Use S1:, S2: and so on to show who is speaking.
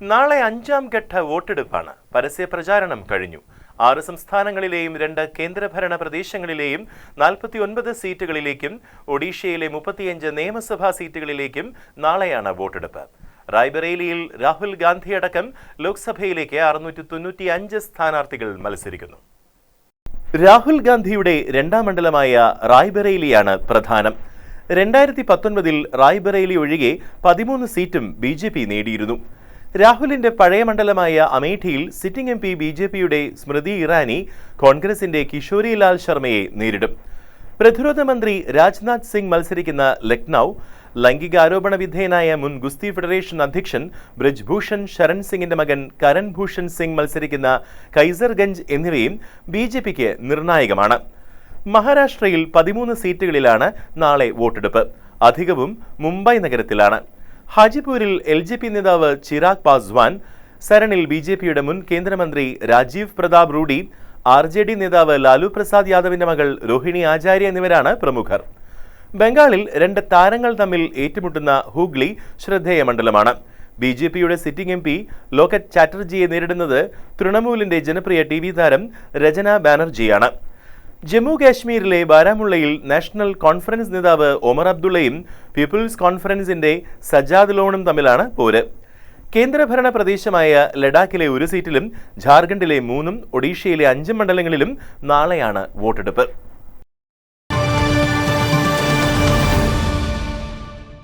S1: നാളെ അഞ്ചാം ഘട്ട വോട്ടെടുപ്പാണ്. പരസ്യ പ്രചാരണം കഴിഞ്ഞു. ആറ് സംസ്ഥാനങ്ങളിലെയും രണ്ട് കേന്ദ്രഭരണ പ്രദേശങ്ങളിലെയും നാൽപ്പത്തി ഒൻപത് സീറ്റുകളിലേക്കും ഒഡീഷയിലെ മുപ്പത്തിയഞ്ച് നിയമസഭാ സീറ്റുകളിലേക്കും നാളെയാണ് വോട്ടെടുപ്പ്. റായ്ബറേലിയിൽ രാഹുൽ ഗാന്ധിയടക്കം ലോക്സഭയിലേക്ക് അറുന്നൂറ്റി തൊണ്ണൂറ്റി അഞ്ച് സ്ഥാനാർത്ഥികൾ മത്സരിക്കുന്നു. രാഹുൽ ഗാന്ധിയുടെ രണ്ടാം മണ്ഡലമായ റായ്ബറേലിയാണ് പ്രധാനം. രണ്ടായിരത്തി പത്തൊൻപതിൽ റായ്ബറേലി ഒഴികെ പതിമൂന്ന് സീറ്റും ബി നേടിയിരുന്നു. രാഹുലിന്റെ പഴയ മണ്ഡലമായ അമേഠിയിൽ sitting M P B J പിയുടെ സ്മൃതി ഇറാനി കോൺഗ്രസിന്റെ കിഷോരിലാൽ ശർമ്മയെ നേരിടും. പ്രതിരോധ മന്ത്രി രാജ്നാഥ് സിംഗ് മത്സരിക്കുന്ന ലക്നൗ ലൈംഗികാരോപണ വിധേയനായ മുൻ ഗുസ്തി ഫെഡറേഷൻ അധ്യക്ഷൻ ബ്രിജ്ഭൂഷൺ ശരൺ സിംഗിന്റെ മകൻ കരൺ ഭൂഷൺ സിംഗ് മത്സരിക്കുന്ന കൈസർഗഞ്ച് എന്നിവയും ബി ജെ പിക്ക് നിർണായകമാണ്. മഹാരാഷ്ട്രയിൽ പതിമൂന്ന് സീറ്റുകളിലാണ് നാളെ വോട്ടെടുപ്പ്. അധികവും മുംബൈ നഗരത്തിലാണ്. ഹാജിപൂരിൽ എൽ ജെ പി നേതാവ് ചിരാഗ് പാസ്വാൻ സരണിൽ ബി ജെ പിയുടെ മുൻ കേന്ദ്രമന്ത്രി Rajiv Pratap Rudy R J D നേതാവ് ലാലു പ്രസാദ് യാദവിന്റെ മകൾ രോഹിണി ആചാര്യ എന്നിവരാണ് പ്രമുഖർ. ബംഗാളിൽ രണ്ട് താരങ്ങൾ തമ്മിൽ ഏറ്റുമുട്ടുന്ന ഹൂഗ്ലി ശ്രദ്ധേയ മണ്ഡലമാണ് ബി ജെ പിയുടെ സിറ്റിംഗ് എം പി ലോക്കറ്റ് ചാറ്റർജിയെ നേരിടുന്നത് തൃണമൂലിന്റെ ജനപ്രിയ ടി താരം രചന ബാനർജിയാണ്. ജമ്മു കാശ്മീരിലെ ബാരാമുള്ളയിൽ നാഷണൽ കോൺഫറൻസ് നേതാവ് ഒമർ അബ്ദുള്ളയും പീപ്പിൾസ് കോൺഫറൻസിന്റെ സജാദ് ലോണും തമ്മിലാണ് പോര്. കേന്ദ്രഭരണ പ്രദേശമായ ലഡാക്കിലെ ഒരു സീറ്റിലും ജാർഖണ്ഡിലെ മൂന്നും ഒഡീഷയിലെ അഞ്ച് മണ്ഡലങ്ങളിലും നാളെയാണ് വോട്ടെടുപ്പ്.